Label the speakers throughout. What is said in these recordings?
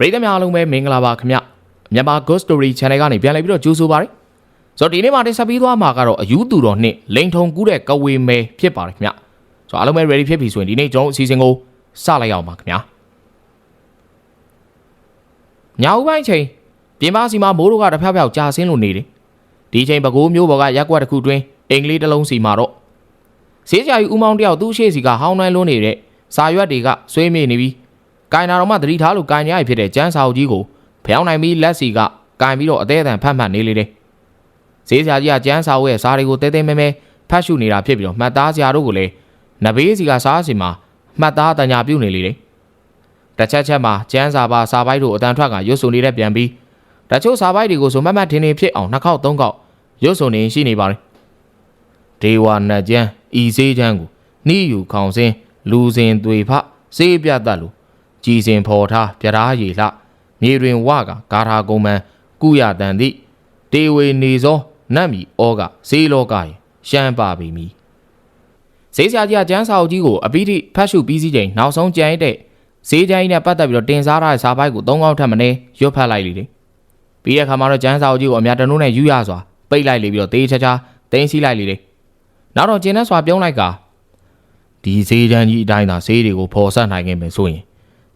Speaker 1: ပရိသတ်များအားလုံးပဲမင်္ဂလာပါခင်ဗျမြန်မာ Ghost Story Channel ကနေပြန်လည်ပြီးတော့ကြိုဆိုပါရစေဆိုတော့ဒီနေ့မှာတင်ဆက်ပေးသွားမှာကတော့အယူသူတော်နှစ်လိန်ထုံကူးတဲ့ကဝေမဲဖြစ်ပါတယ်ခင်ဗျဆိုတော့အားလုံးပဲ ready ဖြစ်ပြီဆိုရင်ဒီနေ့ကျွန်တော်တို့အစီအစဉ်ကိုစလိုက်အောင်ပါခင်ဗျညဦးပိုင်းချိန်ပြင်ပစီမှာမိုးတို့ကတစ်ဖျောက်ဖျောက်ကြာဆင်းလို့နေတယ်ဒီချိန်ပဲခူးမျိုးပေါ်ကရက်ကွက်တစ်ခုတွင်အင်္ဂလိပ်တစ်လုံးစီမှာတော့ဈေးကြယူဦးမောင်တယောက်သူ့ရှေ့စီကဟောင်းနှိုင်းလွန်းနေတဲ့စာရွက်တွေကဆွေးမြေ့နေပြီး ကင်နာတော်မှသတိထားလို့ကင်ရရဖြစ်တဲ့ကျန်းစာအုပ်ကြီးကိုဖျောင်းနိုင်ပြီးလက်စီကကင်ပြီးတော့အသေးအတန်ဖတ်မှတ်နေလေတယ်။ဈေးဆရာကြီးကကျန်းစာအုပ်ရဲ့စာတွေကိုတဲတဲမဲမဲဖတ်ရှုနေတာဖြစ်ပြီးတော့မှတ်သားဆရာတို့ကလည်းနဘေးစီကစားစီမှာမှတ်သားတညာပြုတ်နေလေတယ်။တစ်ချက်ချက်မှာကျန်းစာပါစာပိုက်တို့အတန်ထွက်ကရွတ်ဆိုနေတဲ့ပြန်ပြီးတချို့စာပိုက်တွေကိုဆိုမှတ်မှတ်ထင်းထင်းဖြစ်အောင်နှစ်ခေါက်သုံးခေါက်ရွတ်ဆိုနေရှိနေပါလေ။ဒေဝနတ်ကျန်းဤစေးချမ်းကိုနှီးယူခေါင်စင်းလူစင်သွေဖစေးပြတ်တတ်လို့ ကြည်စင်ဖော်ထားပြဓာရီလှမြေတွင်ဝကဂါထာကုံမန်ကုရတန်သည့်တေဝေနေသောနတ်မီဩကဈေးလောကယရှမ်းပါပေမီဈေးဆရာကြီးကကျန်းစာအုပ်ကြီးကိုအပိဓိဖတ်ရှုပြီးစီးချိန်နောက်ဆုံးကြံရတဲ့ဈေးကြိုင်းနဲ့ပတ်သက်ပြီးတော့တင်စားထားတဲ့စာပိုက်ကို၃កောက်ထပ်မနေရွတ်ဖတ်လိုက်လေတယ်ပြီးတဲ့အခါမှာတော့ကျန်းစာအုပ်ကြီးကိုအများတနုံးနဲ့ယူရစွာပိတ်လိုက်လေပြီးတော့တေးချာချာတင်းစီလိုက်လေတယ်နောက်တော့ကျင်းနဲ့စွာပြုံးလိုက်ကဒီဈေးချမ်းကြီးအတိုင်းသာဈေးတွေကိုဖော်ဆက်နိုင်ခဲ့မယ်ဆိုရင်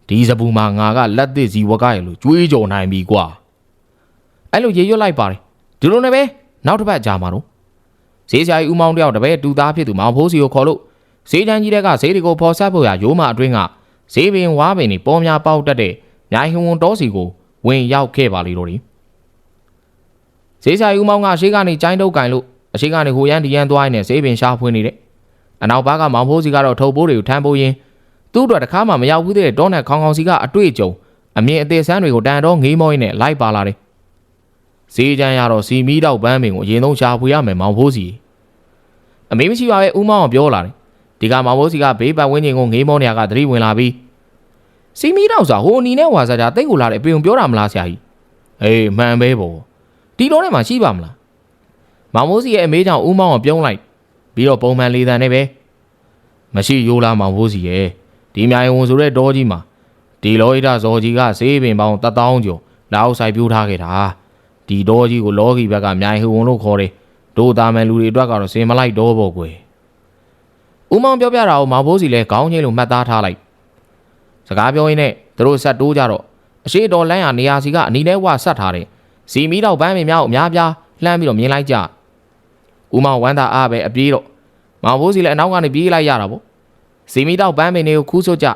Speaker 1: ဒီစပူမှာငါကလက်သစ်စီဝကရလို့ကြွေးကြော်နိုင်ပြီကွာအဲ့လိုရေရွတ်လိုက်ပါတယ်ဒီလိုနဲ့ပဲနောက်တစ်ပတ်ကြာမှာတော့ဈေးဆရာကြီးဦးမောင်တယောက်တပည့်တူသားဖြစ်သူမောင်ဖိုးစီကိုခေါ်လို့ဈေးချမ်းကြီးတဲ့ကဈေးတွေကိုဖော်ဆက်ဖို့ရရိုးမအတွင်းကဈေးပင်ဝါပင်တွေပေါ်များပေါက်တက်တဲ့မြိုင်ဟဝန်တောစီကိုဝင်ရောက်ခဲ့ပါလေတော့ဒီဈေးဆရာကြီးဦးမောင်ကရှေးကနေကျိုင်းတုတ်ကင်လို့အရှိကနေဟိုရန်ဒီရန်သွားနေဈေးပင်ရှားဖွင့်နေတယ်အနောက်ဘက်ကမောင်ဖိုးစီကတော့ထုပ်ပိုးတွေကိုထမ်းပိုးရင်း သူ့အတွက်တခါမှမရောက်ဘူးတဲ့တောနဲ့ခေါင်ခေါင်စီကအတွေ့အကြုံအမြင်အသေးဆန်းတွေကိုတန်တော့ငေးမောင်းနဲ့လိုက်ပါလာတယ်။ဈေးချမ်းရတော့စီမီတော့ပန်းပင်ကိုအရင်ဆုံးရှာဖွေရမယ်မောင်ဖိုးစီ။အမေမရှိပါပဲဦးမောင်ကပြောလာတယ်။ဒီကမောင်ဖိုးစီကဘေးပတ်ဝန်းကျင်ကိုငေးမောင်းနေရကသတိဝင်လာပြီးစီမီတော့ဆိုဟိုအနီနဲ့ဝါစားကြတိတ်ကိုလာတယ်ပေုံပြောတာမလားဆရာကြီး။အေးမှန်ပဲပေါ့။ဒီတော့ထဲမှာရှိပါမလား။မောင်ဖိုးစီရဲ့အမေကြောင့်ဦးမောင်ကပြုံးလိုက်ပြီးတော့ပုံမှန်လေးတန်နဲ့ပဲမရှိရိုးလားမောင်ဖိုးစီရဲ့ ဒီမြိုင်ဝန်ဆိုတဲ့တောကြီးမှာဒီလောဟိတဇော်ကြီးကစေးပင်ပေါင်း1000ကျော်လောက်ဆိုင်ပြိုးထားခဲ့တာဒီတောကြီးကိုလောကီဘက်ကမြိုင်ဟဝန်လို့ခေါ်တယ်တို့သားမယ်လူတွေအတွက်ကတော့စင်မလိုက်တော့ပေါ့ကွယ်ဦးမောင်ပြောပြတာကိုမောင်ဖိုးစီလည်းခေါင်းချင်းလိုမှတ်သားထားလိုက်စကားပြောရင်းနဲ့သူတို့ဆက်တိုးကြတော့အရှိတော်လန်းရနေရာစီကအနီးနဲ့ဝဆက်ထားတယ်စီမီတော့ပန်းပင်များကိုအများပြားလှမ်းပြီးတော့မြင်လိုက်ကြဦးမောင်ဝမ်းသာအားပဲအပြေးတော့မောင်ဖိုးစီလည်းအနောက်ကနေပြေးလိုက်ရတာပေါ့ စီမီတော့ပန်းပင်တွေကိုခူးဆွတ်ကြ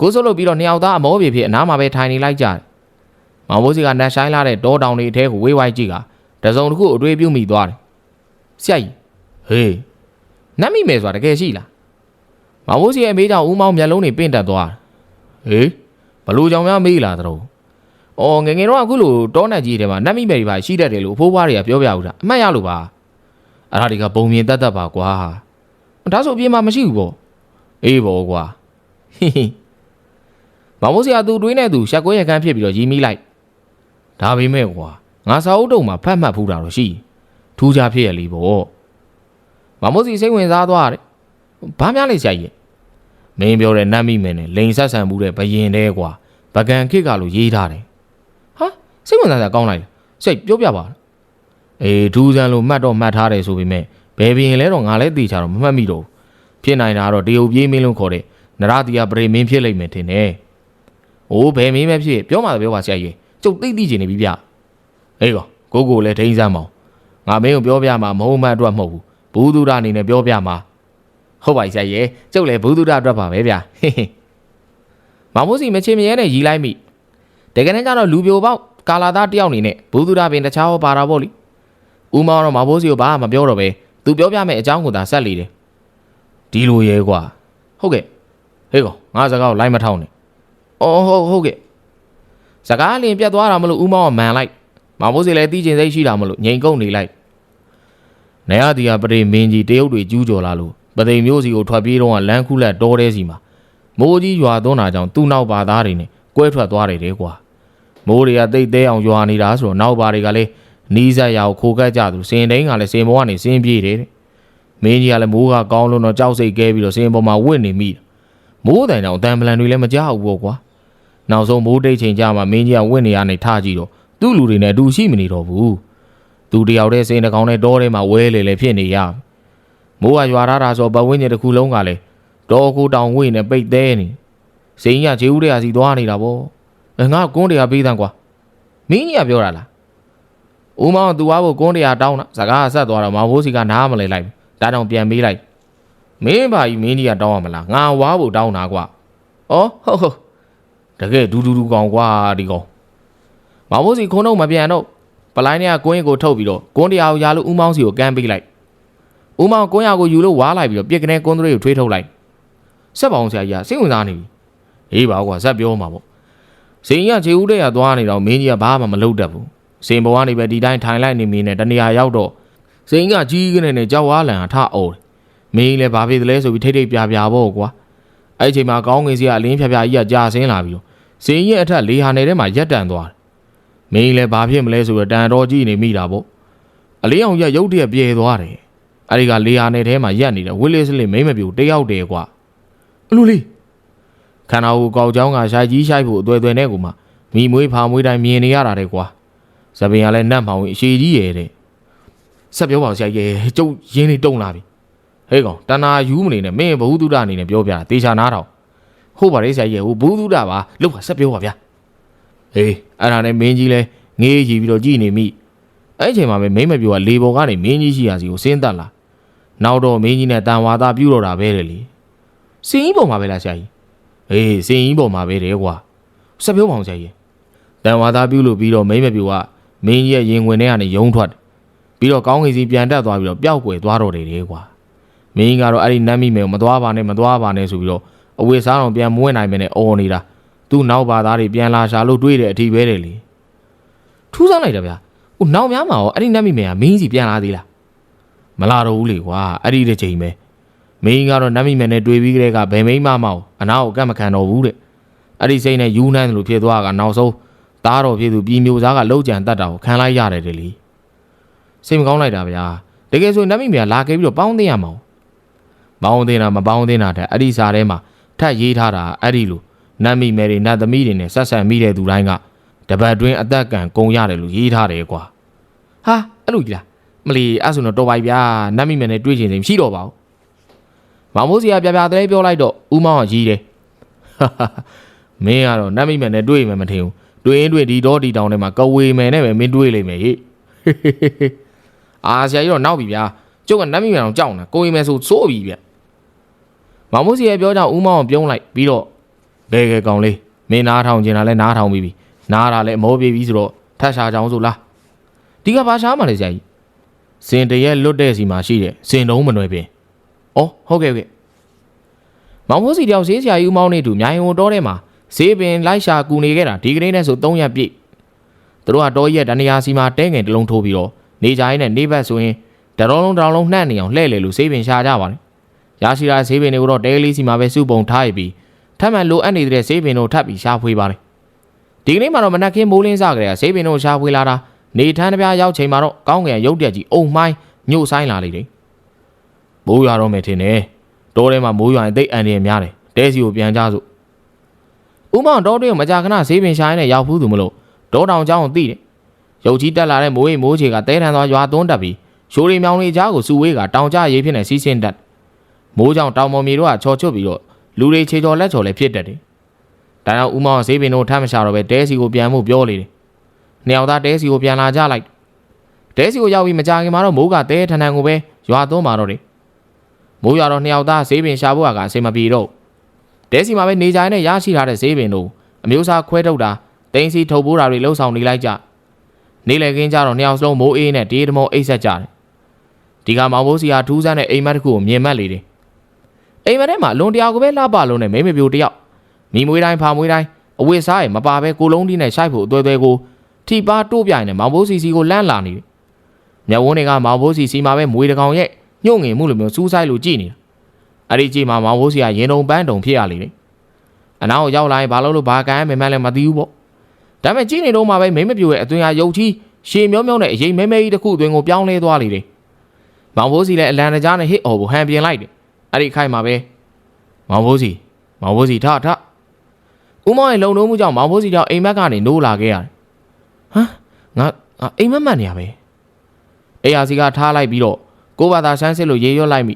Speaker 1: ကိုးဆွတ်လို့ပြီးတော့နှစ်ယောက်သားအမောပြေဖြစ်အနားမှာပဲထိုင်နေလိုက်ကြတယ်။မောင်ဘိုးစီကနတ်ဆိုင်လာတဲ့တောတောင်တွေအထဲကိုဝေးဝိုင်းကြည့်ကတစုံတစ်ခုအတွေ့ပြုမိသွားတယ်။ဆရာကြီးဟေးနတ်မိမယ်ဆိုတာတကယ်ရှိလား။မောင်ဘိုးစီရဲ့အမေကြောင့်ဦးမောင်မျက်လုံးတွေပင့်တက်သွားတယ်။ဟေးဘလို့ကြောင့်များမေးလာတော့။အော်ငယ်ငယ်တော့အခုလိုတောနတ်ကြီးတွေမှာနတ်မိမယ်တွေပါရှိတတ်တယ်လို့အဖိုးဘွားတွေကပြောပြဦးတာအမှတ်ရလို့ပါ။အဲ့ဒါတွေကပုံမြင်တတ်တတ်ပါကွာ။ဒါဆိုအပြေးမှာမရှိဘူးပေါ့။ အေးဘောကွာဟိဟိမောင်မိုးစရာသူတွေးနေသူရှက်ကွဲရကန်းဖြစ်ပြီးတော့ရီးမိလိုက်ဒါပေမဲ့ကွာငါစာအုပ်တုံမှာဖတ်မှတ်ဖူးတာတော့ရှိထူးခြားဖြစ်ရလीပေါ့မောင်မိုးစီစိတ်ဝင်စားသွားတယ်ဘာများလဲဆရာကြီးမင်းပြောတဲ့နတ်မိမင်းနဲ့လိန်ဆက်ဆံမှုတဲ့ဘယင်တဲကွာပကံခစ်ကလို့ရေးထားတယ်ဟာစိတ်ဝင်စားစရာကောင်းလိုက်စိတ်ပြောပြပါအေးထူးဆန်းလို့မှတ်တော့မှတ်ထားတယ်ဆိုပေမဲ့ဘယ်ဘယင်လဲတော့ငါလည်းသိချာတော့မမှတ်မိတော့ဘူး ဖြစ်နိုင်တာကတော့တရုတ်ပြေးမင်းလို့ခေါ်တဲ့နရတီယာပရိမင်းဖြစ်လိမ့်မယ်ထင်တယ်။အိုးဘယ်မင်းပဲဖြစ်ပြောမှတော့ပြောပါဆရာကြီး။ကျုပ်သိသိချင်နေပြီဗျ။အေးကောကိုကိုလည်းထိန်းစမ်းမအောင်။ငါမင်းကိုပြောပြမှာမဟုတ်မှန်အတွက်မဟုတ်ဘူး။ဘူးသူရအနေနဲ့ပြောပြမှာ။ဟုတ်ပါပြီဆရာကြီး။ကျုပ်လည်းဘူးသူရအတွက်ပါပဲဗျ။ဟေးဟေး။မောင်မိုးစီမချင်မရဲနဲ့ရီလိုက်မိ။တကယ်တမ်းကျတော့လူပြိုပေါက်ကာလာသားတယောက်အနေနဲ့ဘူးသူရပင်တခြားဟောပါတာပေါ့လေ။ဦးမောင်တော့မောင်မိုးစီကိုဘာမှမပြောတော့ပဲသူပြောပြမယ့်အကြောင်းကိုသာဆက်လေတယ် ဒီလိုရဲကွာဟုတ်ကဲ့ဟေးကောငါစကားကိုလိုက်မထောင်းနဲ့အော်ဟုတ်ဟုတ်ကဲ့စကားလင်ပြတ်သွားတာမလို့ဦးမောင်ကမန်လိုက်မောင်ဘိုးစီလည်းတီးကျင်စိတ်ရှိတာမလို့ငိန်ကုန်နေလိုက်နေရတီကပရိမင်းကြီးတရုတ်တွေကျူးကျော်လာလို့ပသိမ်မျိုးစီကိုထွက်ပြေးတော့ကလမ်းခုလက်တောတဲစီမှာမိုးကြီးရွာသွန်းတာကြောင့်သူ့နောက်ပါသားတွေနဲ့ကွဲထွက်သွားတယ်တဲ့ကွာမိုးတွေကတိတ်သေးအောင်ရွာနေတာဆိုတော့နောက်ပါတွေကလည်းနီးစက်ရအောင်ခိုကတ်ကြသူစင်တိုင်းကလည်းစင်ဘောကနေစင်းပြေးတယ်တဲ့ မင်းကြီးကလည်းမိုးကကောင်းလို့တော့ကြောက်စိတ်ကဲပြီးတော့စင်းပေါ်မှာဝင့်နေမိတာမိုးတိုင်တောင်အတန်ပလန်တွေလည်းမကြောက်ဘူးပေါ့ကွာနောက်ဆုံးမိုးတိတ်ချိန်ကြမှာမင်းကြီးကဝင့်နေရနေထားကြည့်တော့သူ့လူတွေနဲ့အတူရှိမနေတော့ဘူးသူတယောက်တည်းစိန်တကောင်နဲ့တောထဲမှာဝဲလေလေဖြစ်နေရမိုးကရွာထားတာဆိုပတ်ဝန်းကျင်တစ်ခုလုံးကလည်းတောကိုတောင်ဝိနဲ့ပိတ်သေးနေစိန်ကြီးကခြေဦးတွေကစီသွားနေတာပေါ့အဲငါကွန်းတွေကပေးတန်းကွာမင်းကြီးကပြောတာလားဦးမောင်သူ့ဝါဖို့ကွန်းတွေကတောင်းတာစကားဆက်သွားတော့မောင်ဘိုးစီကနားမလဲလိုက် ဒါတောင်ပြန်မေးလိုက်မင်းဘာကြီးမင်းကြီးကတောင်းရမလားငါဝါဖို့တောင်းတာကွာဩဟုတ်ဟုတ်တကယ်ဒူးဒူးဒူးကောင်ကွာဒီကောင်မမိုးစီခုံးတော့မပြန်တော့ပလိုင်းထဲကကွင်းကိုထုတ်ပြီးတော့ကွန်းတရားကိုရာလို့ဦးမောင်းစီကိုကမ်းပေးလိုက်ဦးမောင်းကွန်းရကိုယူလို့ဝါလိုက်ပြီးတော့ပြစ်ကနေကွန်းသွေးကိုထွေးထုတ်လိုက်ဆက်ပါအောင်ဆရာကြီးစိတ်ဝင်စားနေပြီအေးပါကွာဆက်ပြောမှာပေါ့ဇိန်ကခြေဦးတဲ့ရသွားနေတော့မင်းကြီးကဘာမှမလုပ်တတ်ဘူးဇိန်ဘဝနေပဲဒီတိုင်းထိုင်လိုက်နေမိနဲ့တနေရာရောက်တော့ စိန်ကြီးကကြီးကနေနဲ့ကြောက်ဝါလန်ဟာထအော်တယ်မင်းကြီးလည်းဘာဖြစ်သလဲဆိုပြီးထိတ်ထိတ်ပြပြပေါ့ကွာအဲ့ဒီအချိန်မှာကောင်းငင်စီကအလင်းဖြပြကြီးကကြာဆင်းလာပြီးတော့စင်းရဲ့အထက်လေဟာနယ်ထဲမှာရက်တန်သွားတယ်။မင်းလည်းဘာဖြစ်မလဲဆိုတော့တန်တော်ကြည့်နေမိတာပေါ့။အလေးအောင်ရက်ရုတ်တရက်ပြေသွားတယ်။အဲဒီကလေဟာနယ်ထဲမှာရက်နေတဲ့ဝစ်လေးစလေးမိမ့်မပြူတယောက်တည်းကွာ။အလိုလေးခန္ဓာကိုယ်ကောက်ချောင်းကရှိုက်ကြီးရှိုက်ဖို့အသွဲသွဲနဲ့ကိုမှမိမွေးဖာမွေးတိုင်းမြင်နေရတာတဲ့ကွာ။ဇပင်ကလည်းနတ်မောင်ဝင်အရှိကြီးရဲ့တဲ့။ ဆက်ပြောပါဦးဆရာကြီးကျုပ်ရင်းနေတုံလာပြီ။ဟေးကောင်တဏ္ဍာယူမနေနဲ့မင်းဘဝတုဒ္ဒအနေနဲ့ပြောပြတာတေချာနားထောင်ဟုတ်ပါတယ်ဆရာကြီးဟိုဘူးသူတာပါလောက်ပါဆက်ပြောပါဗျာဟေးအဲ့ဒါနဲ့မင်းကြီးလဲငေးကြည့်ပြီးတော့ကြည်နေမိအဲ့အချိန်မှာပဲမင်းမပြိုကလေပေါ်ကနေမင်းကြီးရှိရာစီကိုဆင်းသက်လာနောက်တော့မင်းကြီးနဲ့တန်ဝါသားပြုတော့တာပဲတဲ့လေစင်ကြီးပေါ်မှာပဲလားဆရာကြီးဟေးစင်ကြီးပေါ်မှာပဲတဲ့ကွာဆက်ပြောပါအောင်ဆရာကြီးတန်ဝါသားပြုလို့ပြီးတော့မင်းမပြိုကမင်းကြီးရဲ့ရင်ဝင်ထဲကနေယုံထွက်တယ် ပြီးတော့ကောင်းကင်စီပြန်တက်သွားပြီးတော့ပျောက်ကွယ်သွားတော့တယ်တဲ့ကွာမင်းကြီးကတော့အဲ့ဒီနတ်မိမယ်ကိုမသွားပါနဲ့မသွားပါနဲ့ဆိုပြီးတော့အဝေစားအောင်ပြန်မွေးနိုင်မယ်နဲ့အော်နေတာသူ့နောက်ဘာသားတွေပြန်လာရှာလို့တွေးတဲ့အထိပဲတယ်လေထူးဆန်းလိုက်တယ်ဗျာဟိုနောက်များမှာရောအဲ့ဒီနတ်မိမယ်ကမင်းကြီးပြန်လာသေးလားမလာတော့ဘူးလေကွာအဲ့ဒီတစ်ချိန်ပဲမင်းကတော့နတ်မိမယ်နဲ့တွေးပြီးကြတဲ့ကဘယ်မိန်းမမအောင်အနာကိုကတ်မခံတော့ဘူးတဲ့အဲ့ဒီစိတ်နဲ့ယူနှမ်းတယ်လို့ဖြစ်သွားကနောက်ဆုံးသားတော်ဖြစ်သူပြည်မျိုးသားကလှုပ်ကြံတတ်တာကိုခံလိုက်ရတယ်တယ်လေ စိတ်မကောင်းလိုက်တာဗျာတကယ်ဆိုနတ်မိမယ်ကလာခဲ့ပြီးတော့ပေါင်းသိရမှာမောင်းသိတာမပေါင်းသိတာတဲ့အဲ့ဒီစားထဲမှာထပ်ရေးထားတာအဲ့ဒီလိုနတ်မိမယ်တွေနတ်သမီးတွေနဲ့ဆက်ဆံမိတဲ့သူတိုင်းကတပတ်တွင်းအသက်ကန်ကုံရတယ်လို့ရေးထားတယ်ကွာဟာအဲ့လိုကြီးလားမလီအဲ့ဆိုတော့တော်ပါပြီဗျာနတ်မိမယ်နဲ့တွေ့ချင်စိမ်ရှိတော့ပါဘူးမောင်မိုးစီကပြပြတည်းပြောလိုက်တော့ဦးမောင်ကရေးတယ်ဟာဟာမင်းကတော့နတ်မိမယ်နဲ့တွေ့မယ်မထင်ဘူးတွေ့ရင်တွေ့ဒီတော့ဒီတောင်ထဲမှာကဝေမယ်နဲ့ပဲမင်းတွေ့လိမ့်မယ်ဟေ့ အာဆရာကြီးတော့နောက်ပြီဗျာကျုပ်ကနတ်မိမယ်အောင်ကြောက်နေကိုရင်မယ်ဆိုစိုးပြီဗျမောင်မိုးစီရဲ့ပြောကြောင့်ဦးမောင်ကိုပြုံးလိုက်ပြီးတော့ဘဲကဲကောင်လေးမင်းနားထောင်ကျင်တာလဲနားထောင်ပြီးပြီနားတာလဲအမောပြေပြီဆိုတော့ထတ်ရှာချောင်းဆိုလားဒီကဘာရှားမှလဲဆရာကြီးစင်တရက်လွတ်တဲ့စီမှာရှိတယ်စင်တုံးမနွယ်ပင်ဩဟုတ်ကဲ့ဟုတ်ကဲ့မောင်မိုးစီတယောက်ဈေးဆရာကြီးဦးမောင်နဲ့အတူမြိုင်ဝတော်ထဲမှာဈေးပင်လိုက်ရှာကူနေခဲ့တာဒီကနေ့နဲ့ဆို3ရက်ပြည့်သူတို့ကတော်ရက်တနေရာစီမှာတဲငယ်တစ်လုံးထိုးပြီးတော့ နေကြရင်နဲ့နေဘက်ဆိုရင်တတော်လုံးတတော်လုံးနှံ့နေအောင်လှဲ့လေလို့ဈေးပင်ရှာကြပါတယ် ရရှိလာဈေးပင်တွေကိုတော့တဲလေးစီမှာပဲစုပုံထားရပြီးထပ်မံလိုအပ်နေတဲ့ဈေးပင်တို့ထပ်ပြီးရှာဖွေပါတယ်ဒီကနေ့မှာတော့မနက်ခင်းမိုးလင်းစကြတဲ့ဈေးပင်တို့ရှာဖွေလာတာနေထန်းတစ်ပြားရောက်ချိန်မှာတော့ကောင်းကင်ရုတ်တက်ကြီးအုံမှိုင်းညှို့ဆိုင်လာလေတယ်မိုးရွာတော့မယ်ထင်တယ်တောထဲမှာမိုးရွာရင်သိပ်အန်ရများတယ်တဲစီကိုပြန်ကြစို့ဦးမောင်တောတွေမကြာခဏဈေးပင်ရှာရင်းနဲ့ရောက်ဖူးသူမလို့တောတောင်เจ้าကိုသိတယ် ရုတ်ကြီးတက်လာတဲ့မိုးရိပ်မိုးချေကတဲထန်သွားရွာသွန်းတက်ပြီးရှိုးရီမြောင်လေးကြားကိုစုဝေးကတောင်ကြရေးဖြစ်နေစီးဆင်းတက်မိုးကြောင့်တောင်ပေါ်မြေတို့ကချော်ချွတ်ပြီးတော့လူတွေခြေချော်လက်ချော်လည်းဖြစ်တတ်တယ်။ဒါကြောင့်ဦးမောင်ကဈေးပင်တို့ထမ်းမရှာတော့ပဲတဲစီကိုပြန်မှုပြောလေတယ်။နှစ်ယောက်သားတဲစီကိုပြန်လာကြလိုက်။တဲစီကိုရောက်ပြီးမကြခင်မှာတော့မိုးကတဲထန်ထန်ကိုပဲရွာသွန်းมาတော့တယ်။မိုးရွာတော့နှစ်ယောက်သားဈေးပင်ရှာဖို့ကအဆင်မပြေတော့။တဲစီမှာပဲနေကြရတဲ့ရရှိထားတဲ့ဈေးပင်တို့အမျိုးသားခွဲထုတ်တာတင်းစီထုတ်ပိုးတာတွေလှုပ်ဆောင်နေလိုက်ကြ။ နေလေကင်းကြတော့နှစ်ယောက်စလုံးမိုးအေးနဲ့တေးတမောအိတ်ဆက်ကြတယ်။ဒီကမောင်ဘိုးစီဟာထူးဆန်းတဲ့အိမ်မက်တစ်ခုကိုမြင်မှတ်လေတယ်အိမ်မထဲမှာလွန်တရားကိုပဲလှပလုံးနဲ့မိမပြိုတယောက်မိမွေးတိုင်းဖာမွေးတိုင်းအဝိစားရမပါပဲကိုလုံးတီးနဲ့ရှိုက်ဖို့အသွဲသွဲကိုထိပါတိုးပြိုင်နဲ့မောင်ဘိုးစီစီကိုလန့်လာနေတယ်။မြတ်ဝန်းတွေကမောင်ဘိုးစီစီမှာပဲမွေးတကောင်ရဲ့ညှို့ငင်မှုလိုမျိုးစူးဆိုင်လို့ကြည်နေတာ။အဲ့ဒီကြည်မှာမောင်ဘိုးစီကရင်တုံပန်းတုံဖြစ်ရလေတယ်။အနောက်ရောက်လာရင်ဘာလို့လို့ဘာကမ်းမယ်မှန်းလည်းမသိဘူးပေါ့။ ဒါပေမဲ့ကြည်နေတော့မှပဲမိမပြိုရဲ့အသွင်ဟာရုပ်ကြီးရှည်မျိုးမျိုးနဲ့အရေးမဲမဲကြီးတစ်ခုအတွင်းကိုပြောင်းလဲသွားလေတယ်။မောင်ဘိုးစီလည်းအလန်တကြားနဲ့ဟစ်အော်ကိုဟန်ပြင်လိုက်တယ်။အဲ့ဒီခိုက်မှာပဲမောင်ဘိုးစီမောင်ဘိုးစီထထဦးမောင်ရဲ့လုံလုံးမှုကြောင့်မောင်ဖိုးစီကြောင့်အိမ်မက်ကနေနိုးလာခဲ့ရတယ်ဟမ်ငါငါအိမ်မက်မှတ်နေရပဲအေးယာစီကထားလိုက်ပြီးတော့ကိုဘာသာဆန်းစစ်လို့ရေရွတ်လိုက်မိ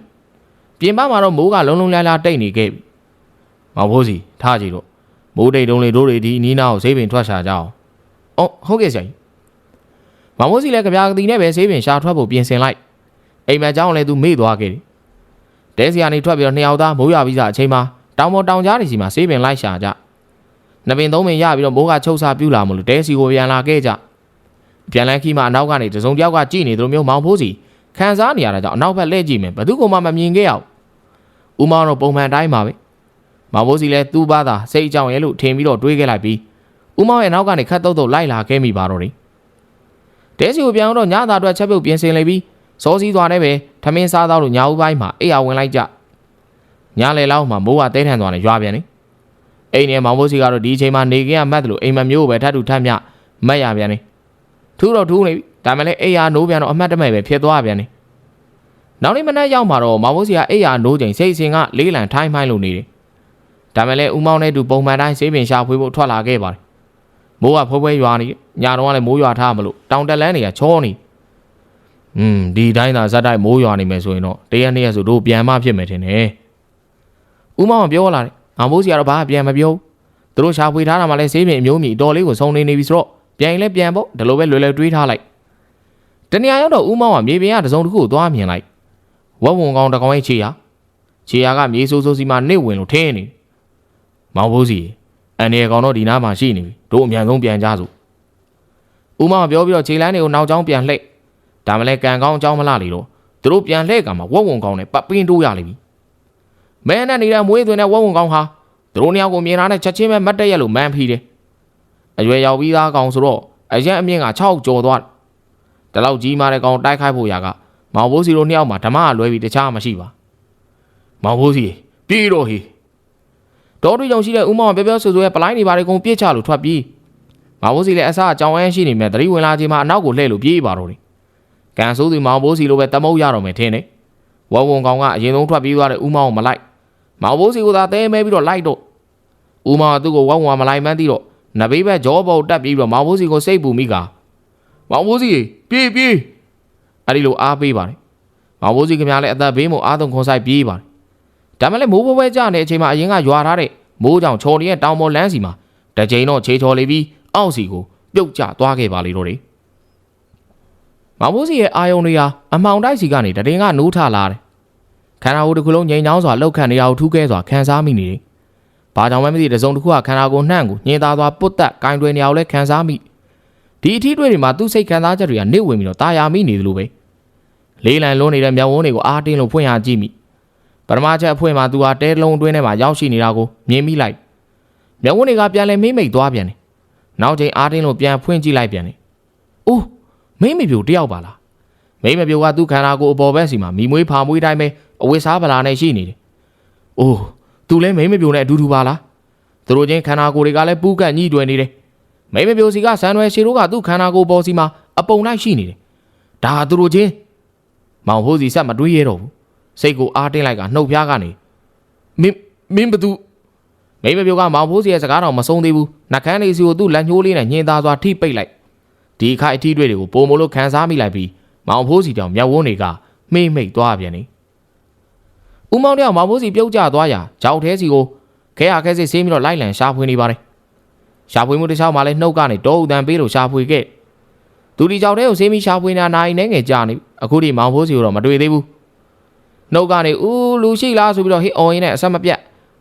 Speaker 1: ပြင်ပမှာတော့မိုးကလုံးလုံးလားလားတိတ်နေခဲ့ပြီမောင်ဖိုးစီထားကြည့်တော့ မိုးတိတ်တုံးလေတို့တွေဒီနီးနားကိုဈေးပင်ထွက်ရှာကြအောင်အော်ဟုတ်ကဲ့ဆရာကြီးမောင်ဖိုးစီလည်းကြပြာကတိနဲ့ပဲဈေးပင်ရှာထွက်ဖို့ပြင်ဆင်လိုက်အိမ်မက်เจ้าလည်းသူမေ့သွားခဲ့တယ်တဲစီကနေထွက်ပြီးတော့နှစ်ယောက်သားမိုးရွာပြီးစားအချိန်မှာတောင်ပေါ်တောင်ကြားတွေစီမှာဈေးပင်လိုက်ရှာကြ နှစ်ပင်သုံးပင်ရပြီးတော့မိုးကချုပ်စားပြူလာမလို့တဲစီကိုပြန်လာခဲ့ကြပြန်လန်းခီမှာအနောက်ကနေတစုံတစ်ယောက်ကကြည့်နေသူတို့မျိုးမောင်ဖိုးစီခံစားနေရတာကြောင့်အနောက်ဘက်လှည့်ကြည့်မယ်ဘယ်သူကမှမမြင်ခဲ့ရဘူးဦးမောင်တော့ပုံမှန်တိုင်းပါပဲ မောင်ဖိုးစီလည်းသူ့ဘာသာစိတ်အကြောင်းရဲ့လို့ထင်ပြီးတော့တွေးခဲ့လိုက်ပြီးဦးမောင်ရဲ့နောက်ကနေခတ်တုတ်တုတ်လိုက်လာခဲ့မိပါတော့တယ်တဲစီကိုပြန်တော့ညသာအတွက်ချက်ပြုတ်ပြင်ဆင်လိုက်ပြီးစောစည်းသွားတယ်ပဲထမင်းစားတော့လို့ညာဦးပိုင်းမှာအိယာဝင်လိုက်ကြညလေလောက်မှာမိုးကတဲထန်သွားတယ်ရွာပြန်နေအိမ်နဲ့မောင်မိုးစီကတော့ဒီအချိန်မှာနေကင်းရမတ်တယ်လို့အိမ်မမျိုးကိုပဲထပ်ထူထပ်မြမက်ရပြန်နေထူးတော့ထူးနေပြီဒါမှလည်းအိယာနိုးပြန်တော့အမှတ်တမဲ့ပဲဖြစ်သွားပြန်နေနောက်နေ့မနက်ရောက်မှာတော့မောင်မိုးစီကအိယာနိုးချိန်စိတ်အစဉ်ကလေးလံထိုင်းမိုင်းလို့နေတယ် ဒါမှလည်းဦးမောင်နဲ့တူပုံမှန်တိုင်းဆေးပင်ရှာဖွေဖို့ထွက်လာခဲ့ပါတယ်မိုးကဖွဲဖွဲရွာနေညတော့ကလည်းမိုးရွာထားမလို့တောင်တက်လန်းတွေကချောနေอืมဒီတိုင်းသာဇက်တိုက်မိုးရွာနေမယ်ဆိုရင်တော့တရက်နှစ်ရက်ဆိုတို့ပြန်မဖြစ်မယ်ထင်တယ်ဦးမောင်ကပြောလာတယ်။မောင်မိုးစီကတော့ဘာမှပြန်မပြောဘူး။သူတို့ရှာဖွေထားတာမှလည်းဆေးပင်အမျိုးမြည်အတော်လေးကိုစုံနေနေပြီဆိုတော့ပြန်ရင်လည်းပြန်ပေါ့ဒီလိုပဲလွယ်လွယ်တွေးထားလိုက်။တနေရာရောက်တော့ဦးမောင်ကမြေပြင်ကတစုံတစ်ခုကိုသွားမြင်လိုက်။ဝက်ဝုံကောင်တစ်ကောင်ရဲ့ခြေရာခြေရာကမြေဆိုးဆိုးစီမှနှိမ့်ဝင်လို့ထင်းနေ။ မောင်မိုးစီအန်ဒီကောင်တော့ဒီနားမှာရှိနေပြီ။တို့အမြန်ဆုံးပြန်ကြစို့။ဦးမောင်ကပြောပြီးတော့ခြေလန်းတွေကိုနောက်ကျောင်းပြန်လှည့်။ဒါမှလည်းကန်ကောင်းအကြောင်းမလားလေတော့သူတို့ပြန်လှည့်ကမှာဝက်ဝုံကောင်နဲ့ပတ်ပင်းတိုးရလိမ့်ပြီ။မဲနဲ့နေတဲ့မွေးသွင်းတဲ့ဝက်ဝုံကောင်ဟာသူတို့နှစ်ယောက်ကိုမြင်လာတဲ့ချက်ချင်းပဲမတ်တက်ရက်လို့မန်းဖီးတယ်။အရွယ်ရောက်ပြီးသားကောင်ဆိုတော့အရက်အမြင့်က6ကျော်သွားတယ်။ဒီလောက်ကြီးမားတဲ့ကောင်တိုက်ခိုက်ဖို့ရာကမောင်ဘိုးစီတို့နှစ်ယောက်မှာဓမ္မကလွဲပြီးတခြားမရှိပါ။မောင်ဘိုးစီပြေးတော့ဟေ တော်တူကြောင့်ရှိတဲ့ဦးမောင်ပြောပြောဆိုဆိုရဲ့ပလိုင်းတွေပါတွေကုန်ပြစ်ချလို့ထွက်ပြေး။မောင်ဘိုးစီလည်းအစားအကြောင်းအမ်းရှိနေမြဲသတိဝင်လာချိန်မှာအနောက်ကိုလှည့်လို့ပြေးပါတော့တယ်။ကန်ဆိုးစီမောင်ဘိုးစီလိုပဲတမုတ်ရတော့မယ်ထင်တယ်။ဝဝုံကောင်ကအရင်ဆုံးထွက်ပြေးသွားတဲ့ဦးမောင်ကိုမလိုက်မောင်ဘိုးစီကသာတဲမဲပြီးတော့လိုက်တော့ဦးမောင်ကသူ့ကိုဝေါဝါမလိုက်မှန်းသိတော့နဘေးဘက်ဂျောဘောတက်ပြီးတော့မောင်ဘိုးစီကိုစိတ်ပူမိကမောင်ဘိုးစီပြေးပြေးအဲ့ဒီလိုအားပေးပါတယ်မောင်ဘိုးစီခင်ဗျားလည်းအသက်ဘေးမို့အားသုံးခွန်ဆိုင်ပြေးပါတယ် ဒါမှလည်းမိုးဘပွဲကြနေတဲ့အချိန်မှာအရင်ကရွာထားတဲ့မိုးကြောင်ချော်နေတဲ့တောင်ပေါ်လမ်းစီမှာတစ်ချိန်တော့ခြေချော်လေးပြီးအောက်စီကိုပြုတ်ကျသွားခဲ့ပါလေတော့တယ်မောင်ဘိုးစီရဲ့အာယုံတွေဟာအမှောင်တိုက်စီကနေတရင်ကနိုးထလာတယ်ခန္ဓာကိုယ်တစ်ခုလုံးငြိမ်ချောင်းစွာလှုပ်ခတ်နေရအောင်ထူးကဲစွာခံစားမိနေတယ်။ဘာကြောင့်မှမသိတဲ့စုံတစ်ခုကခန္ဓာကိုယ်နှံ့ကိုညင်သားစွာပုတ်တက်ကင်တွယ်နေအောင်လဲခံစားမိ။ဒီအထီးတွေတွေမှာသူ့စိတ်ခံစားချက်တွေကနေဝင်ပြီးတော့တာယာမိနေသလိုပဲ။လေးလံလုံးနေတဲ့မျက်ဝန်းတွေကိုအားတင်းလို့ဖွင့်ရကြည့်မိ။ ပထမချက်အဖွင့်မှာသူဟာတဲလုံးအတွင်းထဲမှာရောက်ရှိနေတာကိုမြင်မိလိုက်။မျက်ဝန်းတွေကပြန်လဲမိမ့်မိတ်သွားပြန်တယ်။နောက်ချိန်အားတင်းလို့ပြန်ဖွင့်ကြည့်လိုက်ပြန်တယ်။အိုးမိမ့်မပြိုတယောက်ပါလား။မိမ့်မပြိုကသူ့ခန္ဓာကိုယ်အပေါ်ဘက်စီမှာမိမွေးဖာမွေးတိုင်းပဲအဝိစားဗလာနဲ့ရှိနေတယ်။အိုးသူလည်းမိမ့်မပြိုနဲ့အတူတူပါလား။သူတို့ချင်းခန္ဓာကိုယ်တွေကလည်းပူးကတ်ညှိတွယ်နေတယ်။မိမ့်မပြိုစီကဆန်ရွယ်ရှီတို့ကသူ့ခန္ဓာကိုယ်ပေါ်စီမှာအပုံလိုက်ရှိနေတယ်။ဒါဟာသူတို့ချင်းမောင်ဟိုးစီဆက်မတွေးရတော့ဘူး။ စိတ်ကိုအားတင်းလိုက်ကနှုတ်ဖျားကနေမင်းမင်းဘသူမိမ့်မပြိုကမောင်ဖိုးစီရဲ့စကားတော်မဆုံးသေးဘူး။နှကန်းလေးစီကိုသူ့လက်ညှိုးလေးနဲ့ညင်သားစွာထိပိတ်လိုက်။ဒီခိုက်အထီးတွေတွေကိုပုံမလို့ခံစားမိလိုက်ပြီးမောင်ဖိုးစီတောင်မျက်ဝန်းတွေကမိမ့်မိတ်သွားပြန်နေ။ဦးမောင်တယောက်မောင်ဖိုးစီပြုတ်ကျသွားရာကြောက်သေးစီကိုခဲရခဲစစ်ဆေးပြီးတော့လိုက်လံရှာဖွေနေပါတယ်။ရှာဖွေမှုတစ်ချောင်းမှလည်းနှုတ်ကနေတောဦးတန်ပေးလို့ရှာဖွေခဲ့။သူဒီကြောက်သေးကိုဆေးပြီးရှာဖွေနေတာနိုင်နေငယ်ကြာနေပြီအခုဒီမောင်ဖိုးစီကိုတော့မတွေ့သေးဘူး။ နှုတ်ကနေဦးလူရှိလားဆိုပြီးတော့ဟိအော်ရင်းနဲ့အဆက်မပြတ်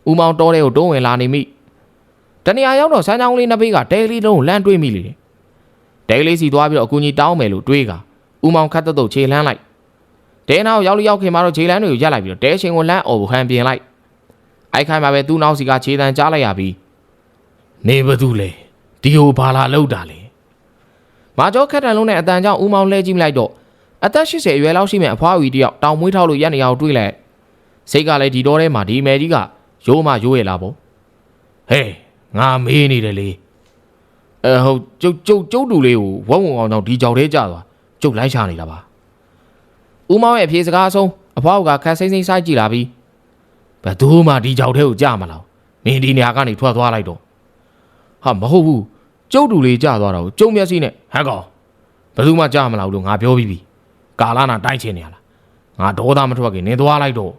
Speaker 1: ဦးမောင်တောတဲ့ကိုတုံးဝင်လာနေမိ။တနေရာရောက်တော့စမ်းချောင်းလေးနှစ်ပေးကတဲကလေးလုံးကိုလန့်တွေးမိလေတယ်။တဲကလေးစီသွားပြီးတော့အကူကြီးတောင်းမယ်လို့တွေးကဦးမောင်ခတ်တုတ်ခြေလှမ်းလိုက်တဲနောက်ရောက်လို့ရောက်ခင်မှာတော့ခြေလမ်းတွေကိုရက်လိုက်ပြီးတော့တဲရှင်ကိုလမ်းအော်ကိုဟန်ပြင်လိုက်အိုက်ခိုင်မှာပဲသူ့နောက်စီကခြေတံကြားလိုက်ရပြီးနေဘသူလဲဒီဟိုဘာလာလောက်တာလဲမာကျော်ခက်တန်လုံးနဲ့အတန်ကြောင့်ဦးမောင်လှဲကြည့်လိုက်တော့ အသက်80အရွယ်လောက်ရှိမဲ့အဖွားဝီတယောက်တောင်မွေးထောက်လို့ရက်နေအောင်တွေးလိုက်စိတ်ကလည်းဒီတော့ထဲမှာဒီမယ်ကြီးကရိုးမှရိုးရလားပေါ့ဟဲ့ငါမေးနေတယ်လေအဲဟုတ်ကျုပ်ကျုပ်ကျုပ်တူလေးကိုဝုံဝုံအောင်ကြောင့်ဒီကြောက်သေးကြသွားကျုပ်လိုက်ချနေတာပါဦးမောင်ရဲ့အဖြေစကားအဆုံးအဖွားကခက်စိမ့်စိမ့်စိုက်ကြည့်လာပြီးဘယ်သူမှဒီကြောက်တဲ့ကိုကြမလားမင်းဒီနေရာကနေထွက်သွားလိုက်တော့ဟာမဟုတ်ဘူးကျုပ်တူလေးကြာသွားတာကိုကျုံမျက်စိနဲ့ဟမ်ကောင်ဘယ်သူမှကြားမလာဘူးလို့ငါပြောပြီးပြီ ကာလာနာတိုက်ချင်နေရလားငါဒေါသမထွက်ခင်နင်းသွားလိုက်တော့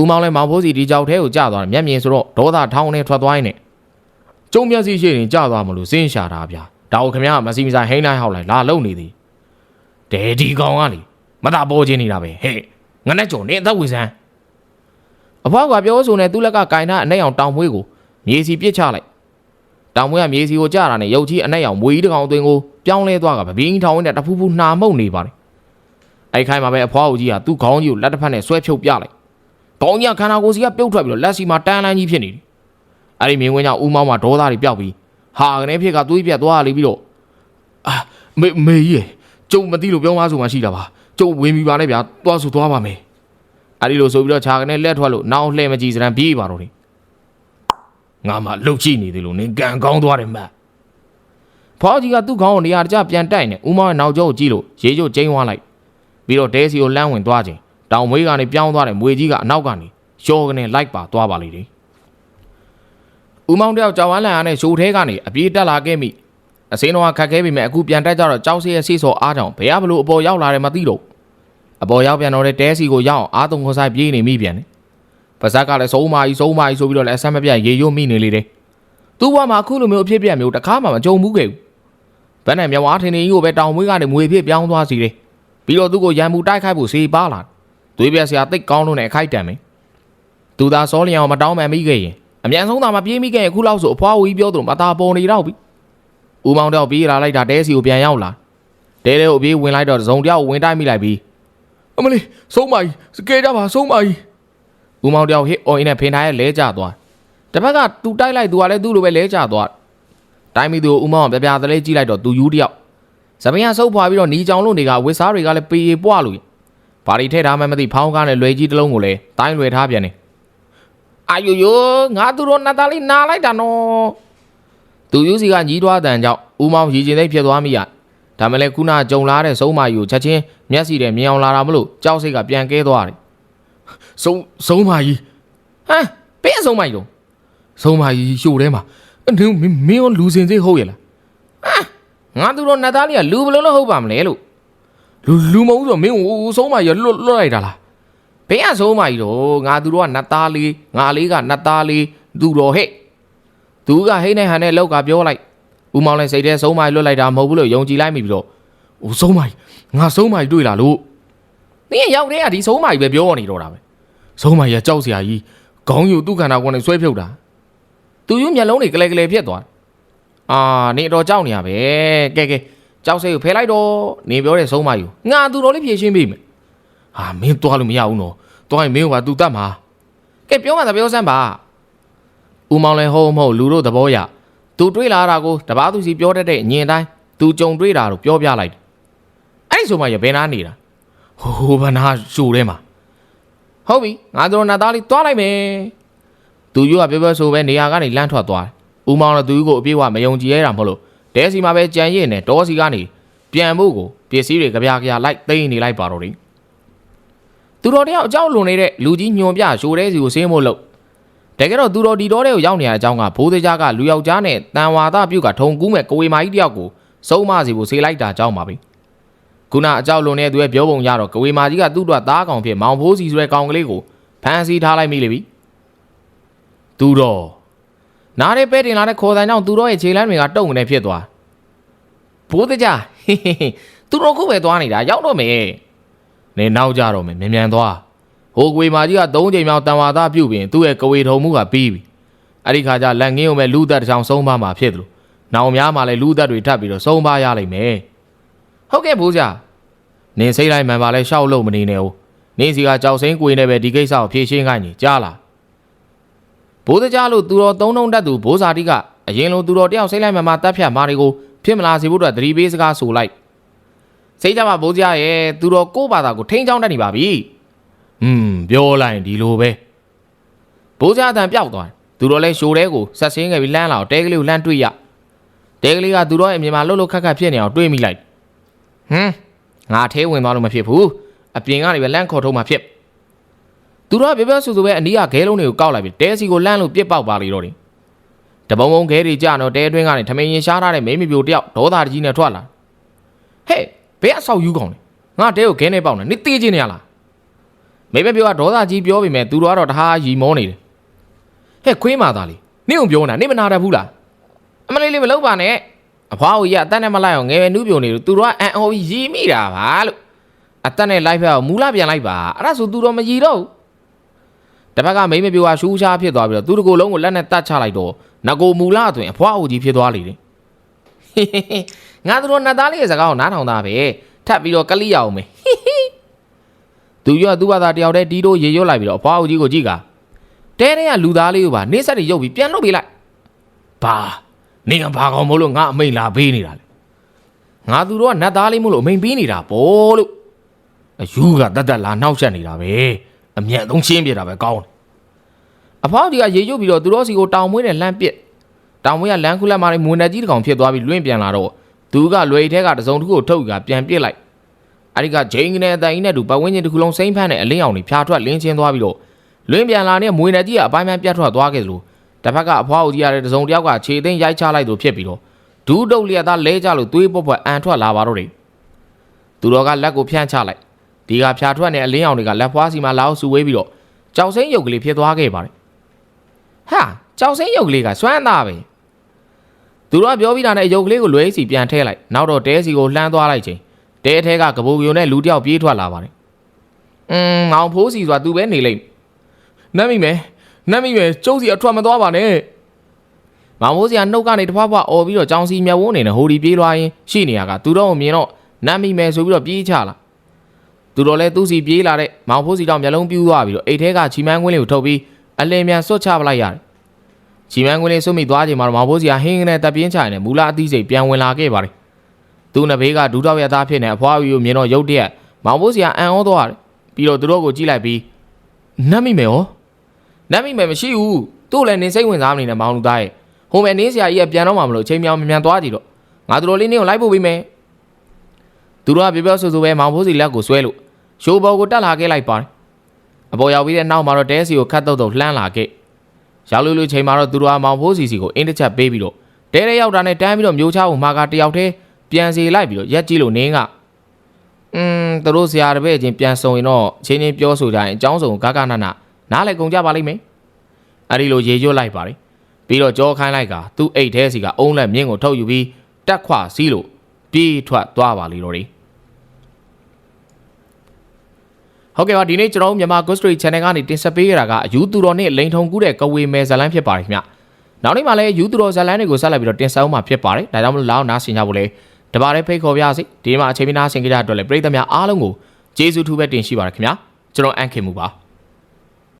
Speaker 1: ဦးမောင်လည်းမောင်ဖိုးစီဒီကြောက်သေးကိုကြာသွားတယ်မျက်မြင်ဆိုတော့ဒေါသထောင်းနဲ့ထွက်သွားရင်နဲ့ကျုံမျက်စိရှိရင်ကြာသွားမလို့စင်းရှာတာဗျာဒါကိုခင်ဗျားကမစီမဆိုင်ဟိန်းတိုင်းဟောက်လိုက်လာလုံနေသည်ဒဲဒီကောင်ကလေမတာပေါ်ချင်းနေတာပဲဟဲ့ငါနဲ့ကြော်နေအသက်ဝေစမ်းအဖွားကပြောဆိုနေသူ့လက်ကကင်ထားအနဲ့အောင်တောင်မွေးကိုမြေစီပစ်ချလိုက်တောင်မွေးကမြေစီကိုကြတာနဲ့ရုပ်ကြီးအနက်ရောင်မွေကြီးတစ်ကောင်အသွင်ကို ပြောင်းလဲသွားကဗပင်းထောင်ဝင်းနဲ့တဖူးဖူးနှာမှုတ်နေပါတယ်။အဲ့ခိုင်းမှာပဲအဖွားဦးကြီးကသူ့ခေါင်းကြီးကိုလက်တစ်ဖက်နဲ့ဆွဲဖြုတ်ပြလိုက်။ခေါင်းကြီးကခန္ဓာကိုယ်စီကပြုတ်ထွက်ပြီးတော့လက်စီမှာတန်းလန်းကြီးဖြစ်နေတယ်။အဲ့ဒီမြင်ကွင်းကြောင့်ဦးမောင်းမှာဒေါသတွေပျောက်ပြီးဟာကနေဖြစ်ကသွေးပြတ်သွားလိပြီးတော့အာမေမေကြီးရေကျုံမသိလို့ပြောမှဆိုမှရှိတာပါ။ကျုံဝင်ပြီးပါနဲ့ဗျာ။သွားဆိုသွားပါမယ်။အဲ့ဒီလိုဆိုပြီးတော့ခြာကနေလက်ထွက်လို့နောက်လှဲမကြည့်စရန်ပြေးပါတော့တယ်။ငါမှလှုပ်ကြည့်နေသေးလို့နင်ကန်ကောင်းသွားတယ်မတ်။ ဖောကြီးကသူ့ခေါင်းကိုနေရာတကျပြန်တိုက်နေဦးမောင်ရဲ့နောက်ကျောကိုကြည့်လို့ရေချို့ကျင်းသွားလိုက်ပြီးတော့ဒဲစီကိုလမ်းဝင်သွားချိန်တောင်မွေးကနေပြောင်းသွားတဲ့မွေကြီးကအနောက်ကနေရှောကနေလိုက်ပါသွားပါလိမ့်တယ်။ဦးမောင်တယောက်ကြောင်ဝမ်းလန်အားနဲ့ရှိုးထဲကနေအပြေးတက်လာခဲ့မိအစင်းတော်ကခတ်ခဲပြီမဲ့အခုပြန်တက်ကြတော့ကြောက်စရဲ့ဆေးစော်အားကြောင့်ဘယ်ကဘလို့အပေါ်ရောက်လာတယ်မသိတော့အပေါ်ရောက်ပြန်တော့တဲ့တဲစီကိုရောက်အောင်အားသုံးခေါ်ဆိုင်ပြေးနေမိပြန်တယ်။ပါဇက်ကလည်းစုံးမာကြီးစုံးမာကြီးဆိုပြီးတော့လည်းအဆက်မပြတ်ရေရွတ်မိနေလေတယ်။သူ့ဘဝမှာအခုလိုမျိုးအဖြစ်ပြက်မျိုးတစ်ခါမှမကြုံဘူးခဲ့ဘူး။ ဗန်းနဲ့မြဝါထင်းထင်းကြီးကိုပဲတောင်မွေးကနေမွေဖြစ်ပြောင်းသွားစီတယ်။ပြီးတော့သူ့ကိုရံမှုတိုက်ခိုက်ဖို့စေပါလာ။သွေးပြက်စရာတိတ်ကောင်းလို့နဲ့အခိုက်တံမယ်။သူသာစောလျံအောင်မတောင်းမှန်မိခဲ့ရင်အမြန်ဆုံးသာမပြေးမိခဲ့ရင်အခုလောက်ဆိုအဖွားဝီပြောသလိုမသာပေါ်နေတော့ပြီ။ဦးမောင်တော့ပြေးလာလိုက်တာတဲစီကိုပြန်ရောက်လာ။တဲတဲကိုပြေးဝင်လိုက်တော့ဇုံတယောက်ဝင်တိုက်မိလိုက်ပြီးအမလေးဆုံးမကြီးစကဲကြပါဆုံးမကြီးဦးမောင်တယောက်ဟစ်အော်အင်းနဲ့ဖင်ထားရဲ့လဲကျသွား။တစ်ဖက်ကသူတိုက်လိုက်သူကလည်းသူ့လိုပဲလဲကျသွား။ တိုင်းမီသူကိုဦးမောင်ကပြပြသလေးကြည့်လိုက်တော့သူယူတယောက်။ဇပင်ကဆုပ်ဖွာပြီးတော့နီကြောင်လို့နေကဝစ်စားတွေကလည်းပေရီပွားလို့ဘာတွေထည့်ထားမှမသိဖောင်းကားနဲ့လွယ်ကြီးတစ်လုံးကိုလည်းတိုင်းလွယ်ထားပြန်တယ်။အာယိုယိုငါသူတို့နတ်သားလေးနာလိုက်တာနော်။သူယူစီကညီးတွားတန်ကြောင့်ဦးမောင်ရည်ကျင်သိပ်ဖြစ်သွားမိရ။ဒါမှလည်းခုနကြုံလာတဲ့ဆုံးမကြီးကိုချက်ချင်းမျက်စိနဲ့မြင်အောင်လာတာမလို့ကြောက်စိတ်ကပြန်ကဲသွားတယ်။ဆုံးဆုံးမကြီးဟမ်ဘယ်ဆုံးမကြီးတော့ဆုံးမကြီးရှို့ထဲမှာ အင်းမင်းမင်းရောလူစင်စိတ်ဟုတ်ရဲ့လားဟာငါသူတို့နတ်သားလေးကလူဘယ်လိုလုပ်ဟုတ်ပါမလဲလို့လူလူမဟုတ်ဆိုမင်းဟိုဆုံးမကြီးလွတ်လွတ်လိုက်တာလားဘယ်ကဆုံးမကြီးတော့ငါသူတို့ကနတ်သားလေးငါလေးကနတ်သားလေးသူတော်ဟဲ့သူကဟိနေဟန်နဲ့လောက်ကပြောလိုက်ဦးမောင်လည်းစိတ်ထဲဆုံးမကြီးလွတ်လိုက်တာမဟုတ်ဘူးလို့ယုံကြည်လိုက်မိပြီးတော့ဟိုဆုံးမကြီးငါဆုံးမကြီးတွေ့လာလို့နင်းရောက်တဲ့ကဒီဆုံးမကြီးပဲပြောနေတော့တာပဲဆုံးမကြီးကကြောက်စရာကြီးခေါင်းယူသူ့ခန္ဓာကိုယ်နဲ့ဆွဲဖြုတ်တာ သူယူမျက်လုံးတွေကလေးကလေးဖြစ်သွားအာနေတော့ကြောက်နေရပဲကဲကဲကြောက်စိတ်ကိုဖယ်လိုက်တော့နေပြောတဲ့ဆုံးမကြီးငါသူတော်လေးဖြည့်ရှင်းပေးမယ်ဟာမင်းသွားလို့မရဘူးနော်သွားရင်မင်းကသူတတ်မှာကဲပြောမှသာပြောစမ်းပါဦးမောင်လည်းဟုတ်မဟုတ်လူတို့သဘောရသူတွေးလာတာကိုတပားသူစီပြောတတ်တဲ့အညင်တိုင်းသူကြုံတွေးတာကိုပြောပြလိုက်အဲ့ဒီဆုံးမကြီးဘယ်နာနေတာဟိုဘနာရှို့ထဲမှာဟုတ်ပြီငါတို့နာသားလေးတွားလိုက်မယ် သူယူကပြောပြောဆိုပဲနေရာကနေလမ်းထွက်သွားတယ်ဦးမောင်လည်းသူယူကိုအပြေးဝမယုံကြည်ရတာမဟုတ်လို့တဲစီမှာပဲကြံရည်နဲ့တောစီကနေပြန်ဖို့ကိုပစ္စည်းတွေကြပြကြလိုက်သိမ်းနေလိုက်ပါတော့တယ်သူတော်တယောက်အကြောင်းလွန်နေတဲ့လူကြီးညွန်ပြရှိုးတဲစီကိုဆင်းဖို့လို့တကယ်တော့သူတော်ဒီတော်တဲ့ကိုရောက်နေရတဲ့အကြောင်းကဘိုးသေးကြကလူယောက်ျားနဲ့တန်ဝါသပြုတ်ကထုံကူးမဲ့ကိုဝေမာကြီးတယောက်ကိုစုံမစီဖို့ဆေးလိုက်တာကြောင်းပါပဲခုနအကြောက်လွန်တဲ့သူရဲ့ပြောပုံရတော့ကဝေမာကြီးကသူ့အတွက်သားကောင်ဖြစ်မောင်ဖိုးစီဆိုတဲ့ကောင်ကလေးကိုဖန်စီထားလိုက်မိလေပြီ သူတော့နားရဲပဲတင်လာတဲ့ခေါ်တိုင်ကြောင့်သူတော့ရဲ့ခြေလမ်းတွေကတုံနေဖြစ်သွားဘိုးတကြဟေးဟေးဟေးသူတော့ခုပဲသွားနေတာရောက်တော့မယ်နေနောက်ကြတော့မယ်မြန်မြန်သွားဟိုကွေမာကြီးက၃ချိန်မြောက်တန်ဝါသားပြုတ်ပြီးသူ့ရဲ့ကဝေထုံမှုကပြီးပြီအဲ့ဒီခါကျလက်ငင်းုံမဲ့လူသက်တစ်ချောင်းဆုံးပါမှာဖြစ်တယ်လို့နောင်များမှာလည်းလူသက်တွေထပ်ပြီးတော့ဆုံးပါရလိမ့်မယ်ဟုတ်ကဲ့ဘိုးကြနင်စိတ်လိုက်မှန်ပါလဲရှောက်လို့မနေနဲ့ဦးနင်းစီကကြောက်စိမ့်ကိုင်းနဲ့ပဲဒီကိစ္စကိုဖြေရှင်းခိုင်းနေကြားလား ဘိုးတကြားလို့သူတော်သုံးလုံးတက်သူဘိုးစာတိကအရင်လိုသူတော်တယောက်စိတ်လိုက်မှမှတတ်ဖြတ်မာတွေကိုဖြစ်မလားစေဖို့အတွက်သတိပေးစကားဆိုလိုက်စိတ်ကြမှာဘိုးကြားရဲ့သူတော်ကိုယ့်ဘာသာကိုထိန်းချောင်းတတ်နေပါပြီဟွန်းပြောလိုက်ဒီလိုပဲဘိုးကြားအတန်ပျောက်သွားတယ်သူတော်လဲရှိုးတဲကိုဆက်ဆင်းခဲ့ပြီးလှမ်းလာတော့တဲကလေးကိုလှမ်းတွေ့ရတဲကလေးကသူတော်ရဲ့အမြင်မှာလှုပ်လှုပ်ခတ်ခတ်ဖြစ်နေအောင်တွေးမိလိုက်ဟွန်းငါထဲဝင်သွားလို့မဖြစ်ဘူးအပြင်ကနေပဲလန့်ခေါ်ထုံးမှဖြစ် သူတို့ကပြပြဆူဆူပဲအနီးကခဲလုံးတွေကိုကောက်လိုက်ပြီးတဲစီကိုလန့်လို့ပြစ်ပေါက်ပါလေတော့တယ်တပုံပုံခဲတွေကြတော့တဲအတွင်းကနေထမင်းရင်ရှားထားတဲ့မိမပြိုတယောက်ဒေါသတကြီးနဲ့ထွက်လာဟဲ့ဘယ်အဆောက်ယူကောင်လဲငါတဲကိုခဲနေပေါက်နေနေတေးချင်းနေရလားမိမပြိုကဒေါသကြီးပြောပေမဲ့သူတို့ကတော့တဟားရီမောနေတယ်ဟဲ့ခွေးမာသားလေးနင့်ကိုပြောနေတာနင့်မနာတတ်ဘူးလားအမလေးလေးမလုပ်ပါနဲ့အဖွားကိုရအတက်နဲ့မလိုက်အောင်ငယ်ပဲနူးပြိုနေလို့သူတို့ကအန်အော်ကြီးရီမိတာပါလို့အတက်နဲ့လိုက်ဖက်အောင်မူလာပြန်လိုက်ပါအဲ့ဒါဆိုသူတို့မရီတော့ဘူး တစ်ဖက်ကမိမပြိုကရှူးရှားဖြစ်သွားပြီးတော့သူတကိုယ်လုံးကိုလက်နဲ့တတ်ချလိုက်တော့ငကိုမူလာအတွင်အဖွားအိုကြီးဖြစ်သွားလေတယ်ငါတို့နတ်သားလေးရဲ့စကားကိုနားထောင်တာပဲထပ်ပြီးတော့ကလိရအောင်မယ်သူရောသူ့ဘာသာတယောက်တည်းဒီတို့ရေရွတ်လိုက်ပြီးတော့အဖွားအိုကြီးကိုကြည့်ကတဲတဲ့ကလူသားလေးကိုပါနေဆက်တွေရုပ်ပြီးပြန်လုပ်ပေးလိုက်ဘာနေကဘာကောင်မို့လို့ငါအမိန်လာပေးနေတာလေငါသူတို့ကနတ်သားလေးမို့လို့အမိန်ပေးနေတာပေါ့လို့အယူကတတ်တတ်လာနှောက်ချက်နေတာပဲ အမျက်သုံးရှင်းပြတာပဲကောင်းတယ်အဖောက်ကြီးကရေရွတ်ပြီးတော့သူတို့စီကိုတောင်မွေးနဲ့လှမ်းပစ်တောင်မွေးကလမ်းခုလက်မာလေးမွေနဲ့ကြီးတစ်ကောင်ဖြစ်သွားပြီးလွင့်ပြန်လာတော့သူကလွယ်ထဲကတစုံတစ်ခုကိုထုတ်ပြီးကပြန်ပစ်လိုက်အဲ့ဒီကဂျိန်းကနေအတန်ကြီးနဲ့တူပတ်ဝန်းကျင်တစ်ခုလုံးစိမ့်ဖန်းတဲ့အလင်းအောင်တွေဖြာထွက်လင်းချင်းသွားပြီးတော့လွင့်ပြန်လာတဲ့မွေနဲ့ကြီးကအပိုင်းပိုင်းပြတ်ထွက်သွားခဲ့သလိုတစ်ဖက်ကအဖွားအိုကြီးရတဲ့တစုံတစ်ယောက်ကခြေသိမ်းရိုက်ချလိုက်သူဖြစ်ပြီးတော့ဒူးတုတ်လျက်သားလဲကြလို့သွေးပွက်ပွက်အန်ထွက်လာပါတော့တယ်သူတော်ကလက်ကိုဖြန့်ချလိုက် ဒီကဖြာထွက်နေအလင်းအောင်တွေကလက်ဖွားစီမှာလာအောင်ဆူဝေးပြီးတော့ကြောက်စိမ့်ရုပ်ကလေးဖြစ်သွားခဲ့ပါတယ် ဟာကြောက်စိမ့်ရုပ်ကလေးကစွမ်းသားပဲသူတို့ကပြောပြီးတာနဲ့ရုပ်ကလေးကိုလွဲစီပြန်ထည့်လိုက်နောက်တော့တဲစီကိုလှမ်းသွားလိုက်ချင်းတဲထဲကကပူပြိုနဲ့လူတစ်ယောက်ပြေးထွက်လာပါတယ်อืมမောင်ဖိုးစီဆိုတာသူပဲနေလိမ့်နတ်မိမယ်နတ်မိမယ်ကျုပ်စီအထွက်မသွားပါနဲ့မောင်ဖိုးစီကနှုတ်ကနေတဖွားဖွားអော်ပြီးတော့ကြောင်စီမြတ်ဝန်းနေနဲ့ဟိုဒီပြေးလွှားရင်ရှိနေရကသူတို့ကိုမြင်တော့နတ်မိမယ်ဆိုပြီးတော့ပြေးချလာ သူတို့လည်းသူ့စီပြေးလာတဲ့မောင်ဖိုးစီတော့မျက်လုံးပြူးသွားပြီးတော့အိတ်ထဲကချီမန်းကွင်းလေးကိုထုတ်ပြီးအလင်းမြန်စွတ်ချပလိုက်ရတယ်ချီမန်းကွင်းလေးစွတ်မိသွားချိန်မှာတော့မောင်ဘိုးစီကဟင်းကနေတပ်ပြင်းချင်နဲ့မူလာအသီးစိတ်ပြန်ဝင်လာခဲ့ပါတယ်။သူ့နဘေးကဒူးတော့ရသားဖြစ်နေအဖွားဝီကိုမြင်တော့ရုတ်တရက်မောင်ဘိုးစီကအံ့ဩသွားတယ်။ပြီးတော့သူတို့ကိုကြည့်လိုက်ပြီးနတ်မိမယ်ရောနတ်မိမယ်မရှိဘူး။သူ့လည်းနေစိတ်ဝင်စားမနေနဲ့မောင်လူသားရဲ့ဟိုမဲ့နင်းဆရာကြီးကပြန်တော့မှမလို့ချိန်မြောင်မြန်သွားကြည့်တော့ငါတို့လေးနင်းကိုလိုက်ဖို့ပြီးမယ်။သူတို့ကပြောပြောဆိုဆိုပဲမောင်ဘိုးစီလက်ကိုဆွဲလို့ ရှိုးဘော်ကိုတက်လာခဲ့လိုက်ပါတယ်။အပေါ်ရောက်ပြီးတဲ့နောက်မှာတော့တဲစီကိုခတ်တုတ်တုတ်လှမ်းလာခဲ့ရောက်လို့လို့ချိန်မှာတော့သူတို့အမောင်ဖိုးစီစီကိုအင်းတစ်ချက်ပေးပြီးတော့တဲတဲရောက်တာနဲ့တန်းပြီးတော့မျိုးချဖို့မှာကတယောက်တည်းပြန်စီလိုက်ပြီးတော့ရက်ကြည့်လို့နင်းကအင်းသူတို့ဆရာတပည့်ချင်းပြန်ဆုံရင်တော့ချင်းချင်းပြောဆိုကြရင်အကြောင်းစုံဂဂနနာနားလည်းကုန်ကြပါလိမ့်မယ်အဲ့ဒီလိုရေရွတ်လိုက်ပါတယ်ပြီးတော့ကြောခိုင်းလိုက်ကသူ့အိတ်ထဲစီကအုံးလက်မြင့်ကိုထုတ်ယူပြီးတက်ခွစီးလို့ပြေးထွက်သွားပါလိမ့်တော့တယ် ဟုတ်ကဲ့ပါဒီနေ့ကျွန်တော်တို့မြန်မာ Ghost Story Channel ကနေတင်ဆက်ပေးကြတာကအယူသူတော်နဲ့လိန်ထုံကူးတဲ့ကဝေမဲဇလန်းဖြစ်ပါတယ်ခင်ဗျ။နောက်နေ့မှလည်းယူသူတော်ဇလန်းတွေကိုဆက်လက်ပြီးတော့တင်ဆက်အောင်မှာဖြစ်ပါတယ်။ဒါကြောင့်မလို့လောက်နားဆင်ကြဖို့လေတပါးလေးဖိတ်ခေါ်ပြစေ။ဒီမှာအချိန်မနာဆင်ကြတဲ့အတွက်လည်းပရိသတ်များအားလုံးကိုကျေးဇူးထူးပဲတင်ရှိပါရခင်ဗျာ။ကျွန်တော်အန်ခင်မူပါ။